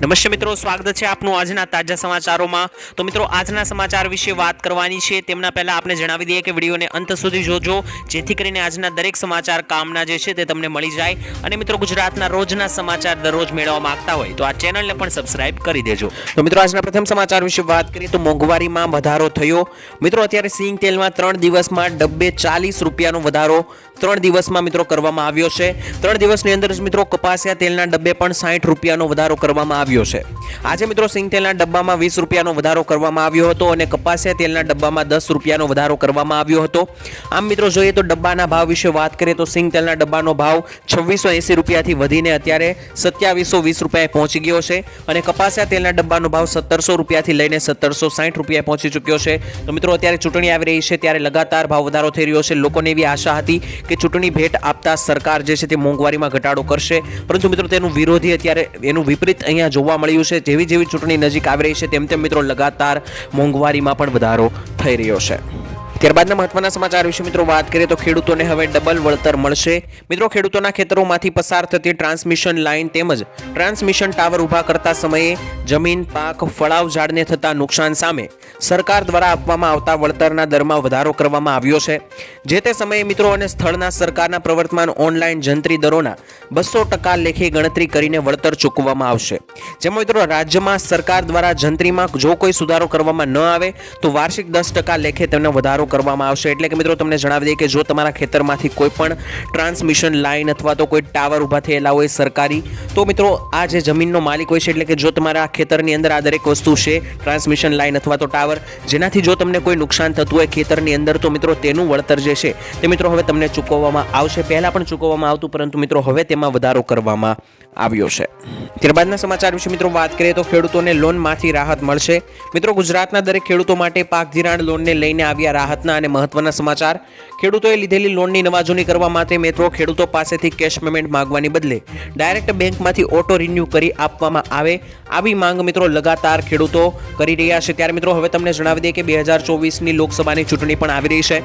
નમસ્તે મિત્રો, સ્વાગત છે આપનું આજના તાજા સમાચારોમાં. તો મિત્રો, આજના સમાચાર વિશે વાત કરવાની છે. તેમના પહેલા આપણે જણાવી દઈએ કે વિડીયોને અંત સુધી જોજો, જેથી કરીને આજના દરેક સમાચાર કામના જે છે તે તમને મળી જાય. અને મિત્રો, ગુજરાતના રોજના સમાચાર દરરોજ મેળવવા માંગતા હોય તો આ ચેનલને પણ સબસ્ક્રાઇબ કરી દેજો. તો મિત્રો, આજના પ્રથમ સમાચાર વિશે વાત કરીએ તો મોંઘવારીમાં વધારો થયો. મિત્રો, અત્યારે સિંગ તેલમાં ત્રણ દિવસમાં ડબ્બે ચાલીસ રૂપિયાનો વધારો ત્રણ દિવસમાં મિત્રો કરવામાં આવ્યો છે. ત્રણ દિવસની અંદર મિત્રો કપાસિયા તેલના ડબ્બે પણ સાઠ રૂપિયાનો વધારો કરવામાં આવ્યો છે. આજે મિત્રો સિંગ તેલના ડબ્બામાં વીસ રૂપિયાનો વધારો કરવામાં આવ્યો હતો અને કપાસિયા તેલના ડબ્બામાં દસ રૂપિયાનો વધારો કરવામાં આવ્યો હતો. આમ મિત્રો જોઈએ તો ડબ્બાના ભાવ વિશે વાત કરીએ તો સિંગ તેલના ડબ્બાનો ભાવ છવ્વીસો એંસી રૂપિયાથી વધીને અત્યારે સત્યાવીસો વીસ રૂપિયાએ પહોંચી ગયો છે અને કપાસિયા તેલના ડબ્બાનો ભાવ સત્તરસો રૂપિયાથી લઈને સત્તરસો સાઠ રૂપિયાએ પહોંચી ચૂક્યો છે. તો મિત્રો અત્યારે ચૂંટણી આવી રહી છે ત્યારે લગાતાર ભાવ વધારો થઈ રહ્યો છે. લોકોને એવી આશા હતી કે ચૂંટણી ભેટ આપતા સરકાર જે છે તે મોંઘવારીમાં ઘટાડો કરશે. પરંતુ મિત્રો, તેનું વિરોધી અત્યારે એનું વિપરીત અહીંયા જોવા મળ્યું છે. જેવી જેવી ચૂંટણી નજીક આવી રહી છે, તેમ તેમ મિત્રો, લગાતાર મોંઘવારીમાં પણ વધારો થઈ રહ્યો છે. ત્યારબાદના મહત્વના સમાચાર વિશે મિત્રો વાત કરીએ તો ખેડૂતોને હવે ડબલ વળતર મળશે. મિત્રો, ખેડૂતોના ખેતરોમાંથી પસાર થતી ટ્રાન્સમિશન લાઇન તેમજ ટ્રાન્સમિશન ટાવર ઊભા કરતા સમયે જમીન, પાક, ફળાવ, ઝાડને થતા નુકસાન સામે સરકાર દ્વારા આપવામાં આવતા વળતરના દરમાં વધારો કરવામાં આવ્યો છે. જે તે સમયે મિત્રો અને સ્થળના સરકારના પ્રવર્તમાન ઓનલાઈન જંત્રી દરોના બસો ટકા લેખે ગણતરી કરીને વળતર ચૂકવવામાં આવશે. જેમાં મિત્રો, રાજ્યમાં સરકાર દ્વારા જંત્રીમાં જો કોઈ સુધારો કરવામાં ન આવે, તો વાર્ષિક દસ ટકા લેખે તેમને વધારો કરવામાં આવશે. એટલે કે મિત્રો, તમને જણાવી દઈએ કે જો તમારા ખેતરમાંથી કોઈ પણ ટ્રાન્સમિશન લાઇન અથવા તો કોઈ ટાવર ઊભા થયેલા હોય સરકારી, તો મિત્રો, આ જે જમીનનો માલિક હોય છે, એટલે કે જો તમારા ખેતરની અંદર આ દરેક વસ્તુ છે, ટ્રાન્સમિશન લાઇન અથવા તો ટાવર, જેનાથી જો તમને કોઈ નુકસાન થતું હોય ખેતરની અંદર, તો મિત્રો, તેનું વળતર જે છે, તે મિત્રો હવે તમને ચૂકવવામાં આવશે. પહેલાં પણ ચૂકવવામાં આવતું, પરંતુ મિત્રો, હવે તેમાં વધારો કરવામાં આવ્યો છે. ત્યારબાદના સમાચાર વિશે મિત્રો વાત કરીએ તો ખેડૂતોને લોનમાંથી રાહત મળશે. મિત્રો ગુજરાતના દરેક ખેડૂતો માટે પાક ધિરાણ લોનને લઈને આવ્યા રાહતના અને મહત્વના સમાચાર. ખેડૂતોએ લીધેલી લોનની નવાજૂની કરવા માટે મિત્રો ખેડૂતો પાસેથી કેશ પેમેન્ટ માંગવાની બદલે ડાયરેક્ટ બેંકમાંથી ઓટો રિન્યૂ કરી આપવામાં આવે આવી માંગ મિત્રો લગાતાર ખેડૂતો કરી રહ્યા છે. ત્યારે મિત્રો હવે તમને જણાવી દઈએ કે બે હજાર ચોવીસની લોકસભાની ચૂંટણી પણ આવી રહી છે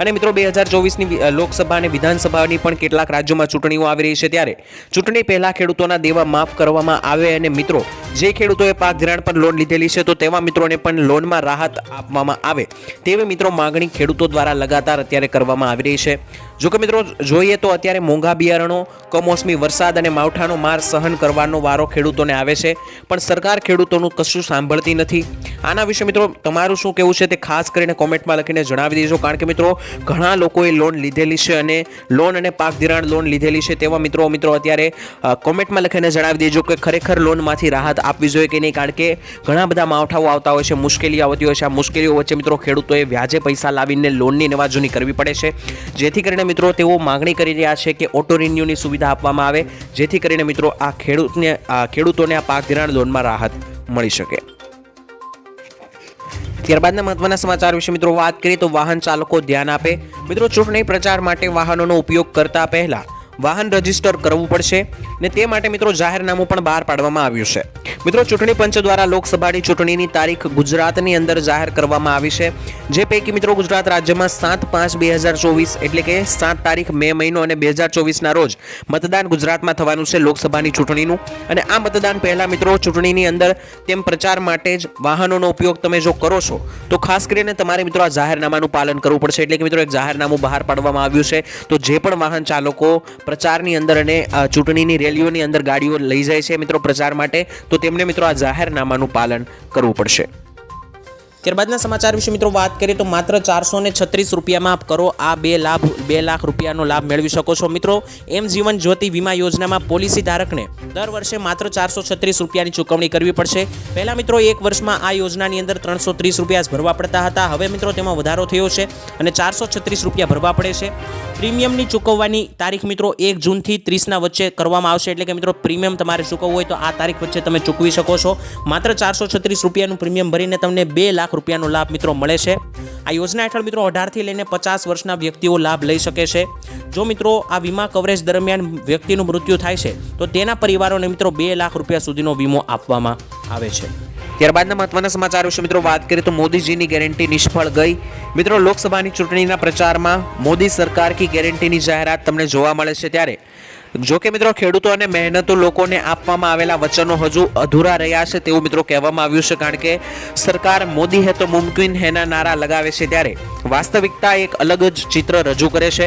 અને મિત્રો બે હજાર ચોવીસની લોકસભા અને વિધાનસભાની પણ કેટલાક રાજ્યોમાં ચૂંટણીઓ આવી રહી છે ત્યારે ચૂંટણી પહેલા ખેડૂતોના દેવા માફ કરવામાં આવે અને મિત્રો, જે ખેડૂતોએ પાક ધિરાણ પર લોન લીધેલી છે તો તેવા મિત્રોને પણ લોનમાં રાહત આપવામાં આવે. તેવી મિત્રો માગણી ખેડૂતો દ્વારા લગાતાર અત્યારે કરવામાં આવી રહી છે. જો કે મિત્રો, જોઈએ તો અત્યારે મોંઘા બિયારણો, કમોસમી વરસાદ અને માવઠાનો માર સહન કરવાનો વારો ખેડૂતોને આવે છે, પણ સરકાર ખેડૂતોનું કશું સાંભળતી નથી. આના વિશે મિત્રો, તમારું શું કહેવું છે તે ખાસ કરીને કોમેન્ટમાં લખીને જણાવી દેજો, કારણ કે મિત્રો, ઘણા લોકોએ લોન લીધેલી છે અને લોન અને પાક ધિરાણ લોન લીધેલી છે તેવા મિત્રો મિત્રો અત્યારે કોમેન્ટમાં લખીને જણાવી દેજો કે ખરેખર લોનમાંથી રાહત આપવી જોઈએ કે નહીં, કારણ કે ઘણા બધા માવઠાઓ આવતા હોય છે મુશ્કેલી આવતી હોય છે. આ મુશ્કેલીઓ વચ્ચે મિત્રો ખેડૂતોએ વ્યાજે પૈસા લાવીને લોનની નવાજૂની કરવી પડે છે. જેથી કરીને મિત્રો, તેઓ માગણી કરી રહ્યા છે કે ઓટો રિન્યુની સુવિધા આપવામાં આવે, જેથી કરીને મિત્રો, આ ખેડૂતને ખેડૂતોને આ પાક ધિરાણ લોનમાં રાહત મળી શકે. ત્યારબાદના મહત્વના સમાચાર વિશે મિત્રો વાત કરીએ તો વાહન ચાલકો ધ્યાન આપે. મિત્રો, ચૂંટણી પ્રચાર માટે વાહનોનો ઉપયોગ કરતા પહેલા વાહન રજિસ્ટર કરવું પડશે ને તે માટે મિત્રો જાહેરનામું પણ બહાર પાડવામાં આવ્યું છે. મિત્રો ચૂંટણી પંચ દ્વારા લોકસભાની ચૂંટણીની તારીખ ગુજરાતની અંદર જાહેર કરવામાં આવી છે. જે પૈકી મિત્રો ગુજરાત રાજ્યમાં સાત પાંચ બે હજાર ચોવીસ એટલે કે સાત તારીખ મે મહિનો અને બે હજાર ચોવીસના રોજ મતદાન ગુજરાતમાં થવાનું છે લોકસભાની ચૂંટણીનું. અને આ મતદાન પહેલા મિત્રો ચૂંટણીની અંદર તેમ પ્રચાર માટે જ વાહનોનો ઉપયોગ તમે જો કરો છો, તો ખાસ કરીને તમારે મિત્રો આ જાહેરનામાનું પાલન કરવું પડશે. એટલે કે મિત્રો એક જાહેરનામું બહાર પાડવામાં આવ્યું છે. તો જે પણ વાહન ચાલકો પ્રચારની અંદર અને ચૂંટણીની રેલીઓની અંદર ગાડીઓ લઈ જાય છે મિત્રો પ્રચાર માટે. તો તેમને મિત્રો આ જાહેરનામાનું પાલન કરવું પડશે. ત્યારબાદના સમાચાર વિશે મિત્રો વાત કરીએ તો માત્ર ચારસો ને છત્રીસ રૂપિયામાં આપ કરો આ બે લાભ, બે લાખ રૂપિયાનો લાભ મેળવી શકો છો. મિત્રો, એમ જીવન જ્યોતિ વીમા યોજનામાં પોલિસી ધારકને દર વર્ષે માત્ર ચારસો છત્રીસ રૂપિયાની ચૂકવણી કરવી પડશે. પહેલાં મિત્રો, એક વર્ષમાં આ યોજનાની અંદર ત્રણસો ત્રીસ રૂપિયા ભરવા પડતા હતા. હવે મિત્રો, તેમાં વધારો થયો છે અને ચારસો છત્રીસ રૂપિયા ભરવા પડે છે. પ્રીમિયમની ચૂકવવાની તારીખ મિત્રો, એક જૂનથી ત્રીસના વચ્ચે કરવામાં આવશે. એટલે કે મિત્રો, પ્રીમિયમ તમારે ચૂકવવું હોય તો આ તારીખ વચ્ચે તમે ચૂકવી શકો છો. માત્ર ચારસો છત્રીસ રૂપિયાનું પ્રીમિયમ ભરીને તમને બે લાખ રૂપિયાનો લાભ મિત્રો મળે છે. આ યોજના હેઠળ મિત્રો અઢારથી લઈને પચાસ વર્ષના વ્યક્તિઓ લાભ લઈ શકે છે. જો મિત્રો આ વીમા કવરેજ દરમિયાન વ્યક્તિનું મૃત્યુ થાય છે, તો તેના પરિવારોને મિત્રો બે લાખ રૂપિયા સુધીનો વીમો આપવામાં આવે છે. ત્યારબાદના મહત્વના સમાચાર વિશે મિત્રો વાત કરીએ તો મોદીજીની ગેરંટી નિષ્ફળ ગઈ. મિત્રો લોકસભાની ચૂંટણીના પ્રચારમાં મોદી સરકાર કી ગેરંટીની જાહેરાત તમને જોવા મળે છે ત્યારે જો કે મિત્રો, ખેડૂતો અને મહેનતુ લોકોને આપવામાં આવેલા વચનો હજુ અધૂરા રહ્યા છે તેવું મિત્રો કહેવામાં આવ્યું છે, કારણ કે સરકાર મોદી હે તો મુમકિન હેના નારા લગાવે છે ત્યારે વાસ્તવિકતા એક અલગ જ ચિત્ર રજૂ કરે છે.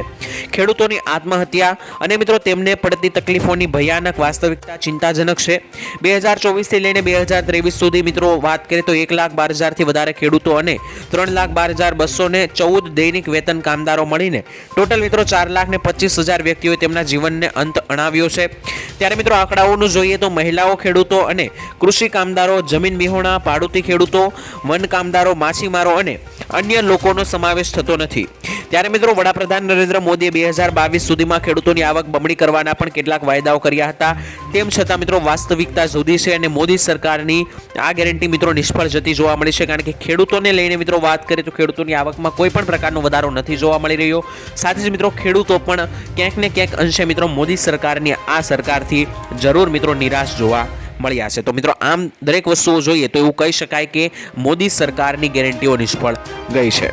ખેડૂતોની આત્મહત્યા અને મિત્રો, તેમને પડતી તકલીફોની ભયાનક વાસ્તવિકતા ચિંતાજનક છે. બે હજાર ચોવીસથી લઈને બે હજાર ત્રેવીસ સુધી મિત્રો, વાત કરીએ તો એક લાખ બાર હજારથી વધારે ખેડૂતો અને ત્રણ લાખ બાર હજાર બસો ને ચૌદ દૈનિક વેતન કામદારો મળીને ટોટલ મિત્રો ચાર લાખ ને પચીસ હજાર વ્યક્તિઓએ તેમના જીવનને અંત અણાવ્યો છે. ત્યારે મિત્રો આંકડાઓનું જોઈએ તો મહિલાઓ ખેડૂતો અને કૃષિ કામદારો, જમીન વિહોણા, પાડુતી ખેડૂતો, વન કામદારો, માછીમારો અને અન્ય લોકોનો સમાવેશ થતો નથી. ત્યારે મિત્રો વડાપ્રધાન નરેન્દ્ર મોદીએ બે હજાર બાવીસ સુધીમાં ખેડૂતોની આવક બમણી કરવાના પણ કેટલાક વાયદાઓ કર્યા હતા. તેમ છતાં મિત્રો વાસ્તવિકતા જુદી છે અને મોદી સરકારની આ ગેરંટી મિત્રો નિષ્ફળ જતી જોવા મળી છે. કારણ કે ખેડૂતોને લઈને મિત્રો વાત કરીએ તો ખેડૂતોની આવકમાં કોઈ પણ પ્રકારનો વધારો નથી જોવા મળી રહ્યો. સાથે જ મિત્રો ખેડૂતો પણ ક્યાંક ને ક્યાંક અંશે મિત્રો મોદી સરકારની આ સરકારથી જરૂર મિત્રો નિરાશ જોવા મળ્યા છે. તો મિત્રો, આમ દરેક વસ્તુઓ જોઈએ તો એવું કહી શકાય કે મોદી સરકારની ગેરંટીઓ નિષ્ફળ ગઈ છે.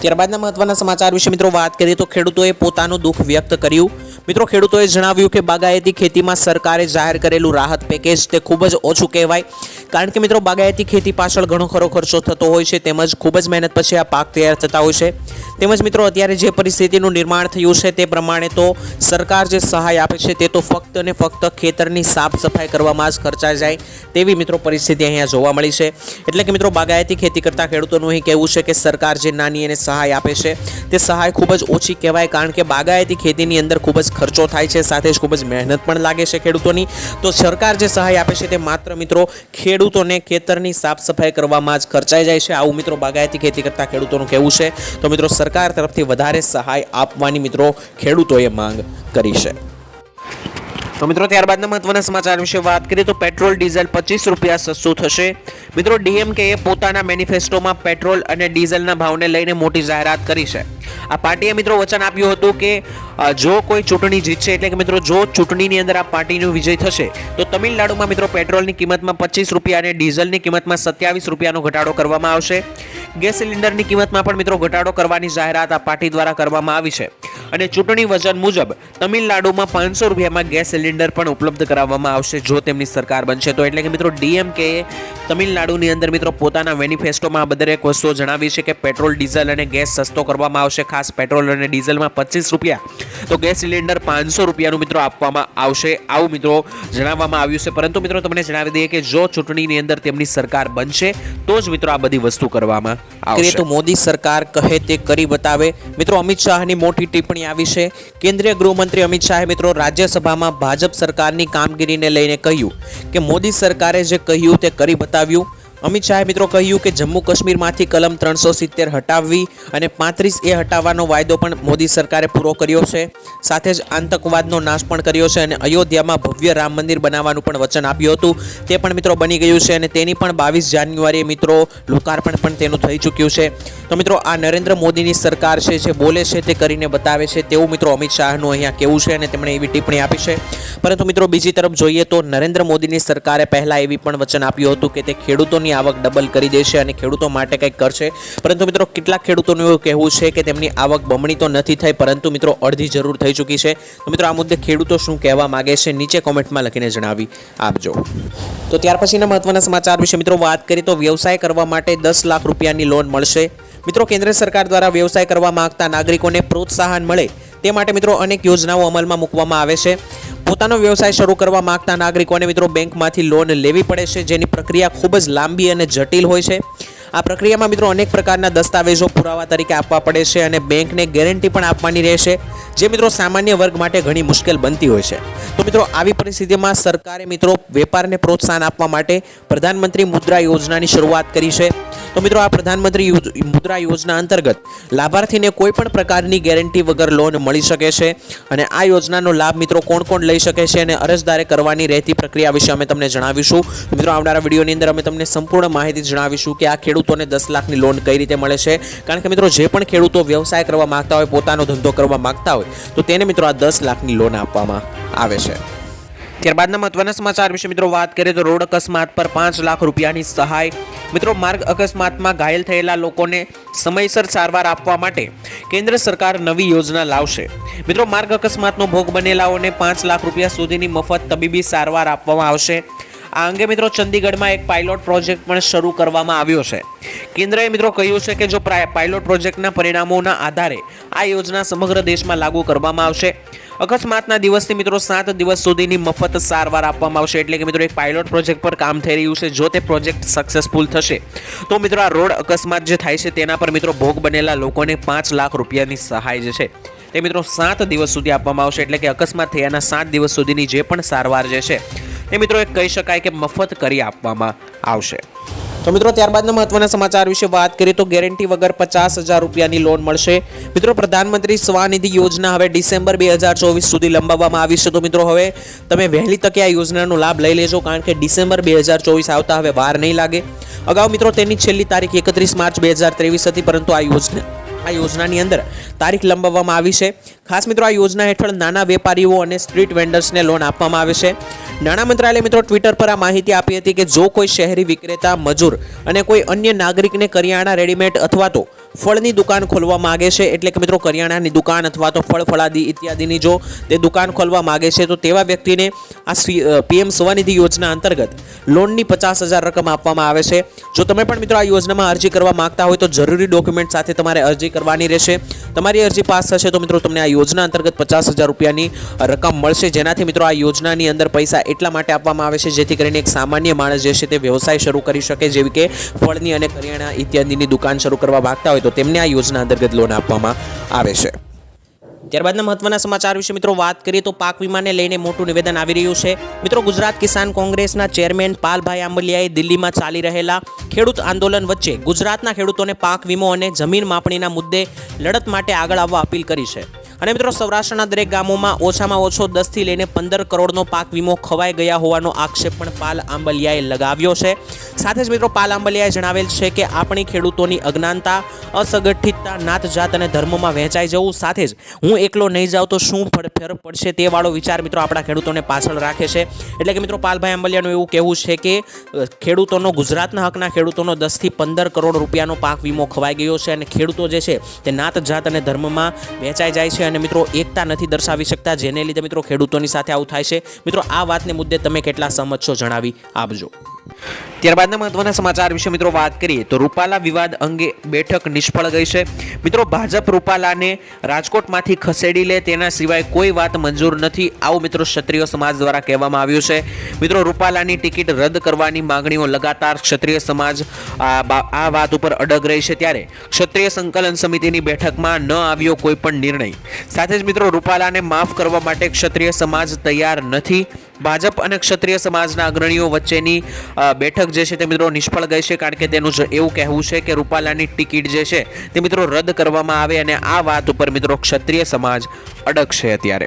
ત્યારબાદના મહત્વના સમાચાર વિશે મિત્રો વાત કરીએ તો ખેડૂતોએ પોતાનું દુઃખ વ્યક્ત કર્યું. મિત્રો, ખેડૂતોએ જણાવ્યું કે બાગાયતી ખેતીમાં સરકારે જાહેર કરેલું રાહત પેકેજ તે ખૂબ જ ઓછું કહેવાય. કારણ કે મિત્રો, બાગાયતી ખેતી પાછળ ઘણો ખરો ખર્ચો થતો હોય છે, તેમજ ખૂબ જ મહેનત પછી આ પાક તૈયાર થતા હોય છે. તેમજ મિત્રો, અત્યારે જે પરિસ્થિતિનું નિર્માણ થયું છે તે પ્રમાણે તો સરકાર જે સહાય આપે છે તે તો ફક્ત અને ફક્ત ખેતરની સાફ સફાઈ કરવામાં જ ખર્ચાઈ જાય તેવી મિત્રો પરિસ્થિતિ અહીંયા જોવા મળી છે. એટલે કે મિત્રો, બાગાયતી ખેતી કરતા ખેડૂતોનું અહીં કહેવું છે કે સરકાર જે નાની અને સહાય આપે છે તે સહાય ખૂબ જ ઓછી કહેવાય. કારણ કે બાગાયતી ખેતીની અંદર ખૂબ જ ખર્ચો થાય છે, સાથે જ ખૂબ જ મહેનત પણ લાગે છે ખેડૂતોની. તો સરકાર જે સહાય આપે છે તે માત્ર મિત્રો ખેડૂતોને ખેતરની સાફ સફાઈ કરવામાં જ ખર્ચાઈ જાય છે. આવું મિત્રો બાગાયતી ખેતી કરતા ખેડૂતોનું કહેવું છે. તો મિત્રો સરકાર તરફથી વધારે સહાય આપવાની મિત્રો ખેડૂતોએ માંગ કરી છે. તો મિત્રો, ત્યારબાદના મહત્વના સમાચાર વિશે વાત કરીએ તો પેટ્રોલ, ડીઝલ પચીસ રૂપિયા સસ્તું થશે. મિત્રો, ડીએમકે એ પોતાના મેનિફેસ્ટોમાં પેટ્રોલ અને ડીઝલના ભાવને લઈને મોટી જાહેરાત કરી છે. આ પાર્ટીએ મિત્રો વચન આપ્યું હતું કે જો કોઈ ચૂંટણી જીતશે, એટલે કે મિત્રો, જો ચૂંટણીની અંદર આ પાર્ટીનો વિજય થશે, તો તમિલનાડુમાં મિત્રો પેટ્રોલની કિંમતમાં પચીસ રૂપિયા અને ડીઝલની કિંમતમાં સત્યાવીસ રૂપિયાનો ઘટાડો કરવામાં આવશે. ગેસ સિલિન્ડરની કિંમતમાં પણ મિત્રો ઘટાડો કરવાની જાહેરાત આ પાર્ટી દ્વારા કરવામાં આવી છે. અને ચૂંટણી વચન મુજબ તમિલનાડુમાં પાંચસો રૂપિયામાં ગેસ સિલિન્ડર પણ ઉપલબ્ધ કરાવવામાં આવશે જો તેમની સરકાર બનશે. તો એટલે કે મિત્રો ડીએમકે તમિલનાડુની અંદર મિત્રો પોતાના મેનિફેસ્ટોમાં આ દરેક વસ્તુઓ જણાવી છે કે પેટ્રોલ ડીઝલ અને ગેસ સસ્તો કરવામાં આવશે. ખાસ પેટ્રોલ અને ડીઝલમાં પચીસ રૂપિયા. તો ગેસ સિલિન્ડર પાંચસો રૂપિયાનું મિત્રો આપવામાં આવશે. આવું મિત્રો જણાવવામાં આવ્યું છે. પરંતુ મિત્રો તમને જણાવી દઈએ કે જો ચૂંટણીની અંદર તેમની સરકાર બનશે તો જ મિત્રો આ બધી વસ્તુ કરવામાં આવશે. તો મોદી સરકાર કહે તે કરી બતાવે. મિત્રો અમિત શાહની મોટી ટિપ્પણી આવી છે. કેન્દ્રીય ગૃહમંત્રી અમિત શાહે મિત્રો રાજ્યસભામાં ભાજપ સરકારની કામગીરીને લઈને કહ્યું કે મોદી સરકારે જે કહ્યું તે કરી બતાવ્યું. અમિત શાહે મિત્રો કહ્યું કે જમ્મુ કાશ્મીરમાંથી કલમ ત્રણસો સિત્તેર હટાવવી અને પાંત્રીસ એ હટાવવાનો વાયદો પણ મોદી સરકારે પૂરો કર્યો છે. સાથે જ આતંકવાદનો નાશ પણ કર્યો છે અને અયોધ્યામાં ભવ્ય રામ મંદિર બનાવવાનું પણ વચન આપ્યું હતું. તે પણ મિત્રો બની ગયું છે અને તેની પણ બાવીસ જાન્યુઆરીએ મિત્રો લોકાર્પણ પણ તેનું થઈ ચૂક્યું છે. તો મિત્રો આ નરેન્દ્ર મોદીની સરકાર છે, જે બોલે છે તે કરીને બતાવે છે તેવું મિત્રો અમિત શાહનું અહીંયા કેવું છે અને તેમણે એવી ટિપ્પણી આપી છે. પરંતુ મિત્રો બીજી તરફ જોઈએ તો નરેન્દ્ર મોદીની સરકારે પહેલાં એવી પણ વચન આપ્યું હતું કે તે ખેડૂતોની આવક ડબલ કરી દેશે અને ખેડૂતો માટે કંઈક કરશે. પરંતુ મિત્રો, કેટલાક ખેડૂતોનું એવું કહેવું છે કે તેમની આવક બમણી તો નથી થઈ, પરંતુ મિત્રો, અડધી જરૂર થઈ ચૂકી છે. તો મિત્રો, આ મુદ્દે ખેડૂતો શું કહેવા માગે છે, નીચે કોમેન્ટમાં લખીને જણાવી આપજો. તો ત્યાર પછીના મહત્વના સમાચાર વિશે મિત્રો વાત કરીએ તો વ્યવસાય કરવા માટે દસ લાખ રૂપિયાની લોન મળશે. મિત્રો, કેન્દ્ર સરકાર દ્વારા વ્યવસાય કરવા માંગતા નાગરિકોને પ્રોત્સાહન મળે તે માટે મિત્રો અનેક યોજનાઓ અમલમાં મૂકવામાં આવે છે. પોતાનો વ્યવસાય શરૂ કરવા માંગતા નાગરિકોને મિત્રો બેંકમાંથી લોન લેવી પડે છે, જેની પ્રક્રિયા ખૂબ જ લાંબી અને જટિલ હોય છે. આ પ્રક્રિયામાં મિત્રો અનેક પ્રકારના દસ્તાવેજો પુરાવા તરીકે આપવા પડે છે અને બેંકને ગેરંટી પણ આપવાની રહેશે, જે મિત્રો સામાન્ય વર્ગ માટે ઘણી મુશ્કેલ બનતી હોય છે. તો મિત્રો, આવી પરિસ્થિતિમાં સરકારે મિત્રો વેપારને પ્રોત્સાહન આપવા માટે પ્રધાનમંત્રી મુદ્રા યોજનાની શરૂઆત કરી છે. તો મિત્રો, આ પ્રધાનમંત્રી મુદ્રા યોજના અંતર્ગત લાભાર્થીને કોઈ પણ પ્રકારની ગેરંટી વગર લોન મળી શકે છે અને આ યોજનાનો લાભ મિત્રો કોણ કોણ લઈ શકે છે અને અરજદારે કરવાની રહેતી પ્રક્રિયા વિશે અમે તમને જણાવીશું. મિત્રો, આવનારા વિડીયોની અંદર અમે તમને સંપૂર્ણ માહિતી જણાવીશું કે આ ખેડૂતોને દસ લાખની લોન કઈ રીતે મળે છે. કારણ કે મિત્રો, જે પણ ખેડૂતો વ્યવસાય કરવા માંગતા હોય, પોતાનો ધંધો કરવા માંગતા હોય, તો તેને મિત્રો આ દસ લાખની લોન આપવામાં આવે છે. ત્યારબાદના મહત્વના સમાચાર વિશે મિત્રો વાત કરીએ તો રોડ અકસ્માત પર પાંચ લાખ રૂપિયાની સહાય. મિત્રો, માર્ગ અકસ્માતમાં ઘાયલ થયેલા લોકોને સમયસર સારવાર આપવા માટે કેન્દ્ર સરકાર નવી યોજના લાવશે. મિત્રો, માર્ગ અકસ્માતનો ભોગ બનેલાઓને પાંચ લાખ રૂપિયા સુધીની મફત તબીબી સારવાર આપવામાં આવશે. આ અંગે મિત્રો, ચંદીગઢમાં એક પાયલોટ પ્રોજેક્ટ પણ શરૂ કરવામાં આવ્યો છે. કેન્દ્રએ મિત્રો કહ્યું છે કે જો પાયલોટ પ્રોજેક્ટના પરિણામોના આધારે આ યોજના સમગ્ર દેશમાં લાગુ કરવામાં આવશે. અકસ્માતના દિવસથી મિત્રો સાત દિવસ સુધીની મફત સારવાર આપવામાં આવશે. એટલે કે મિત્રો એક પાયલોટ પ્રોજેક્ટ પર કામ થઈ રહ્યું છે. જો તે પ્રોજેક્ટ સક્સેસફુલ થશે, તો મિત્રો આ રોડ અકસ્માત જે થાય છે તેના પર મિત્રો ભોગ બનેલા લોકોને પાંચ લાખ રૂપિયાની સહાય જે છે, તે મિત્રો સાત દિવસ સુધી આપવામાં આવશે. એટલે કે અકસ્માત થયાના સાત દિવસ સુધીની જે પણ સારવાર જે છે, તે મિત્રો એક કહી શકાય કે મફત કરી આપવામાં આવશે. તો મિત્રો, ત્યારબાદના મહત્વના સમાચાર વિશે વાત કરીએ તો ગેરંટી વગર પચાસ હજાર રૂપિયાની લોન મળશે. મિત્રો, પ્રધાનમંત્રી સ્વાનિધિ યોજના હવે ડિસેમ્બર બે હજાર ચોવીસ સુધી લંબાવવામાં આવી છે. તો મિત્રો, હવે તમે વહેલી તકે આ યોજનાનો લાભ લઈ લેજો, કારણ કે ડિસેમ્બર બે હજાર ચોવીસ આવતા હવે વાર નહીં લાગે. અગાઉ મિત્રો, તેની છેલ્લી તારીખ એકત્રીસ માર્ચ બે હજાર ત્રેવીસ હતી, પરંતુ આ યોજના આ યોજનાની અંદર તારીખ લંબાવવામાં આવી છે. ખાસ મિત્રો, આ યોજના હેઠળ નાના વેપારીઓ અને સ્ટ્રીટ વેન્ડર્સને લોન આપવામાં આવે છે. નાણાં મંત્રાલયે મિત્રો ટ્વિટર પર આ માહિતી આપી હતી કે જો કોઈ શહેરી વિક્રેતા, મજૂર અને કોઈ અન્ય નાગરિકને કરિયાણા રેડીમેડ અથવા તો ફળની દુકાન ખોલવા માગે છે. એટલે કે મિત્રો કરિયાણાની દુકાન અથવા તો ફળ, ફળાદી ઇત્યાદિની જો તે દુકાન ખોલવા માગે છે, તો તેવા વ્યક્તિને આ પીએમ સ્વનિધિ યોજના અંતર્ગત લોનની પચાસ હજાર રકમ આપવામાં આવે છે. જો તમે પણ મિત્રો આ યોજનામાં અરજી કરવા માંગતા હોય, તો જરૂરી ડોક્યુમેન્ટ સાથે તમારે અરજી કરવાની રહેશે. તમારી અરજી પાસ થશે, તો મિત્રો તમને આ યોજના અંતર્ગત પચાસ હજાર રૂપિયાની રકમ મળશે. જેનાથી મિત્રો આ યોજનાની અંદર પૈસા એટલા માટે આપવામાં આવે છે, જેથી કરીને એક સામાન્ય માણસ જે છે તે વ્યવસાય શરૂ કરી શકે, જેવી કે ફળની અને કરિયાણા ઇત્યાદિની દુકાન શરૂ કરવા માંગતા હોય, તો તેમને આ યોજના અંતર્ગત લોન આપવામાં આવે છે. ત્યારબાદના મહત્વના સમાચાર વિશે મિત્રો વાત કરીએ તો પાક વીમાને લઈને મોટું નિવેદન આવી રહ્યું છે. મિત્રો ગુજરાત કિસાન કોંગ્રેસના ચેરમેન પાલભાઈ આંબલિયાએ દિલ્હીમાં ચાલી રહેલા ખેડૂત આંદોલન વચ્ચે ગુજરાતના ખેડૂતોને પાક વીમો અને જમીન માપણીના મુદ્દે લડત માટે આગળ આવવા અપીલ કરી છે. અને મિત્રો, સૌરાષ્ટ્રના દરેક ગામોમાં ઓછામાં ઓછો દસથી લઈને પંદર કરોડનો પાક વીમો ખવાઈ ગયા હોવાનો આક્ષેપ પણ પાલ આંબલિયાએ લગાવ્યો છે. સાથે જ મિત્રો, પાલ આંબલિયાએ જણાવેલ છે કે આપણી ખેડૂતોની અજ્ઞાનતા, અસંગઠિતતા નાત જાત અને ધર્મમાં વહેંચાઈ જવું સાથે જ હું એકલો નહીં જાઉં તો શું ફેર પડશે તે વાળો વિચાર મિત્રો આપણા ખેડૂતોને પાછળ રાખે છે. એટલે કે મિત્રો, પાલભાઈ આંબલિયાનું એવું કહેવું છે કે ખેડૂતોનો, ગુજરાતના હકના ખેડૂતોનો દસથી પંદર કરોડ રૂપિયાનો પાક વીમો ખવાઈ ગયો છે અને ખેડૂતો જે છે તે નાત જાત અને ધર્મમાં વહેંચાઈ જાય છે અને મિત્રો એકતા નથી દર્શાવી શકતા, જેને લીધે મિત્રો ખેડૂતોની સાથે આવું થાય છે. મિત્રો, આ વાતને મુદ્દે તમે કેટલા સહમત છો જણાવી આપજો. ત્યારબાદના મહત્વના સમાચાર વિશે મિત્રો વાત કરીએ તો રૂપાલા વિવાદ અંગે બેઠક નિષ્ફળ ગઈ છે. મિત્રો, ભાજપ રૂપાલાને રાજકોટમાંથી ખસેડી લે તેના સિવાય કોઈ વાત મંજૂર નથી. આવું મિત્રો ક્ષત્રિય સમાજ દ્વારા કહેવામાં આવ્યું છે. મિત્રો, રૂપાલાની ટિકિટ રદ કરવાની માંગણીઓ લગાતાર ક્ષત્રિય સમાજ આ વાત ઉપર અડગ રહી છે ત્યારે ક્ષત્રિય સંકલન સમિતિની બેઠકમાં ન આવ્યો કોઈ પણ નિર્ણય. સાથે જ મિત્રો, રૂપાલાને માફ કરવા માટે ક્ષત્રિય સમાજ તૈયાર નથી. ભાજપ અને ક્ષત્રિય સમાજના અગ્રણીઓ વચ્ચેની બેઠક જે છે તે મિત્રો નિષ્ફળ ગઈ છે કારણ કે તેનું એવું કહેવું છે કે રૂપાલાની ટિકિટ જે છે તે મિત્રો રદ કરવામાં આવે અને આ વાત ઉપર મિત્રો ક્ષત્રિય સમાજ અડગ છે અત્યારે.